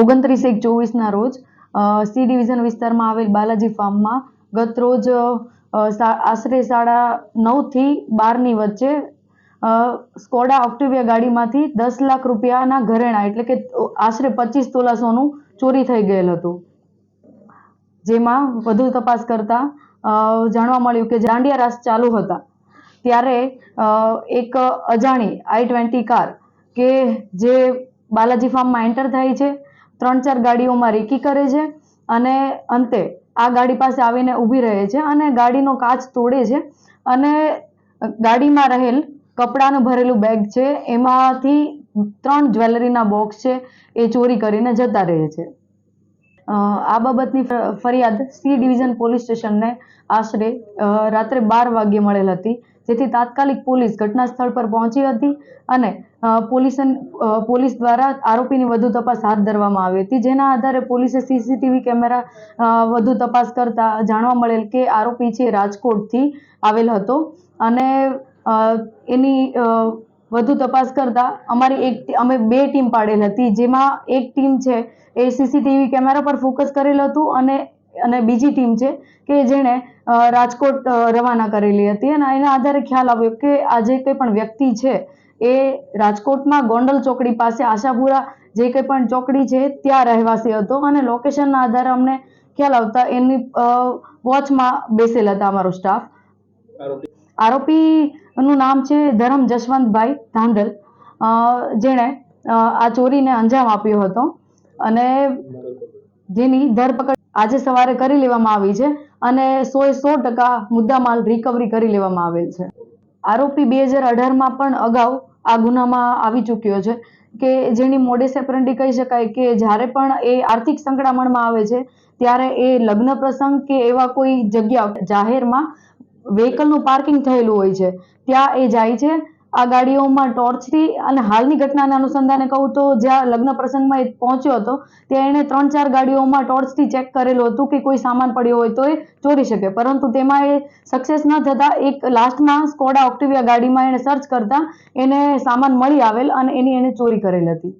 ઓગણત્રીસ એક ચોવીસના રોજ સી ડિવિઝન વિસ્તારમાં આવેલ બાલાજી ફાર્મમાં ગત રોજ આશરે સાડા નવથી બારની વચ્ચે સ્કોડા ઓક્ટિવિયા ગાડીમાંથી દસ લાખ રૂપિયાના ઘરેણા એટલે કે આશરે પચીસ તોલા સોનું ચોરી થઈ ગયેલ હતું. જેમાં વધુ તપાસ કરતા જાણવા મળ્યું કે દાંડિયા રાસ ચાલુ હતા. ત્યારે એક અજાણી આઈ ટ્વેન્ટી કાર કે જે બાલાજી ફાર્મમાં એન્ટર થાય છે ત્રણ ચાર ગાડીઓમાં રેકી કરે છે અને અંતે આ ગાડી પાસે આવીને ઊભી રહે છે અને ગાડીનો કાચ તોડે છે અને ગાડીમાં રહેલ કપડાનું ભરેલું બેગ છે, એમાંથી ત્રણ જ્વેલરીના બોક્સ છે, એ ચોરી કરીને જતા રહે છે. આ બાબતની ફરિયાદ સી ડિવિઝન પોલીસ સ્ટેશનને આશરે રાત્રે બાર વાગ્યે મળેલ હતી, જેથી તાત્કાલિક પોલીસ ઘટના સ્થળ પર પહોંચી હતી અને પોલીસ પોલીસ દ્વારા આરોપીની વધુ તપાસ હાથ ધરવામાં આવી હતી, જેના આધારે પોલીસે સીસીટીવી કેમેરા વધુ તપાસ કરતા જાણવા મળેલ કે આરોપી છે રાજકોટથી આવેલ હતો અને એની વધુ તપાસ કરતા અમારી એક અમે બે ટીમ પાડેલ હતી જેમાં એક ટીમ છે એ સીસીટીવી કેમેરા પર ફોકસ કરેલ હતું અને અને બીજી ટીમ છે કે જેણે રાજકોટ રવાના કરેલી હતી. અને એના આધારે ખ્યાલ આવ્યો કે આ જે કંઈ પણ વ્યક્તિ છે એ રાજકોટમાં ગોંડલ ચોકડી પાસે આશાપુરા જે કંઈ પણ ચોકડી છે ત્યાં રહેવાસી હતો અને લોકેશનના આધારે અમને ખ્યાલ આવતા એની વોચમાં બેસેલ હતા અમારો સ્ટાફ. આરોપી આરોપીનું નામ છે ધરમ જશવંતભાઈ ધાંધલ. જેણે આ ચોરીને અંજામ આપ્યો હતો અને જેની ધરપકડ આજે સવારે કરી લેવામાં આવી છે અને સો એ સો ટકા મુદ્દામાલ રિકવરી કરી લેવામાં આવેલ છે. આરોપી બે હજાર અઢારમાં પણ અગાઉ આ ગુનામાં આવી ચૂક્યો છે કે જેની મોડેસ એપ્રન્ડી કહી શકાય કે જ્યારે પણ એ આર્થિક સંકળામણમાં આવે છે ત્યારે એ લગ્ન પ્રસંગ કે એવા કોઈ જગ્યા જાહેરમાં વ્હીકલનું પાર્કિંગ થયેલું હોય છે. ત્યાં એ જાય છે. આ ગાડીઓમાં ટોર્ચથી અને હાલની ઘટનાના અનુસંધાને કહું તો જ્યાં લગ્ન પ્રસંગમાં એ પહોંચ્યો હતો, ત્યાં એણે ત્રણ ચાર ગાડીઓમાં ટોર્ચથી ચેક કરેલું હતું કે કોઈ સામાન પડ્યો હોય તો એ ચોરી શકે. પરંતુ તેમાં એ સક્સેસ ન થતાં એક લાસ્ટમાં સ્કોડા ઓક્ટિવિયા ગાડીમાં એણે સર્ચ કરતા એને સામાન મળી આવેલ અને એની એણે ચોરી કરેલ હતી.